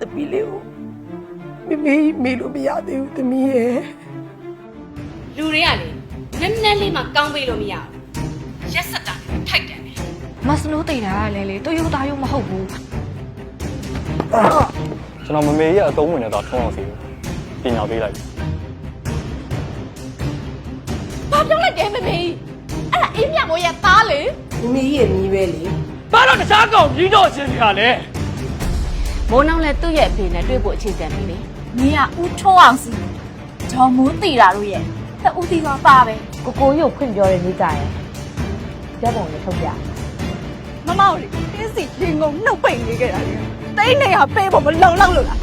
သမီးလေးကိုမမေမေလို့မရသေးဘူးသမီးရဲ့လူတွေကလေနက်နက်လေးမှကောင်းပေးလို့မရဘူးရက်စက်တာနဲ့ထိုက်တယ်ပဲမစနိုးတိတ်တာကလည်းလေတရုတ်သားရုံမဟုတ်ဘူးကျွန်တော်မမေရဲ့အတုံးဝင်နေတာထုံးအောင်စီပညာပေးလိုက်ဘာပြောလိုက်တယ်မမေအဲ့ဒါအင်းမြမိုးရဲ့သားလေမမေရဲ့မြည်ပဲလေဘာလို့တခြားကောင်ကြီးတော့ရှင်ပြလဲ မိုးနှောင်းလည်းသူ့ရဲ့အဖေနဲ့တွေ့ဖို့အခြေတန်ပြီလေညီကဦးထုံးအောင်စီဂျော်မိုးတီတာတို့ရဲ့တဦးတီသွားသားပဲကိုကိုရုပ်ဖွင့်ပြောတဲ့နေ့ကြရင်ပြောပုံလေးထုတ်ပြမမောင်လေးတင်းစီရင်ကုန်နှုတ်ပိတ်နေခဲ့တာလေတိတ်နေရပေးဖို့မလုံလောက်လို့လား